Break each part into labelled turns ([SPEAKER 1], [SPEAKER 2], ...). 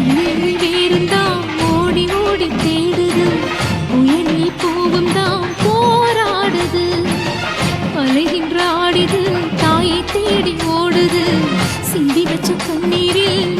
[SPEAKER 1] கண்ணீரில் வேறுந்தாம் ஓடி ஓடி தேடுது. உயரில் பூவும் தாம் போராடுது. அலைகின்ற ஆடிது தாயை தேடி ஓடுது. சிந்தி வச்ச கண்ணீரில்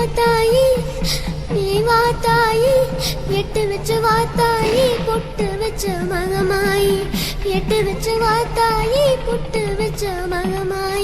[SPEAKER 1] வாத்தாயி நீ வாத்தாயி எட்டு வச்சு
[SPEAKER 2] வாத்தாயி பொட்டு வச்ச மகமாயி. எட்டு வச்சு வாத்தாயி பொட்டு வச்ச மகமாயி.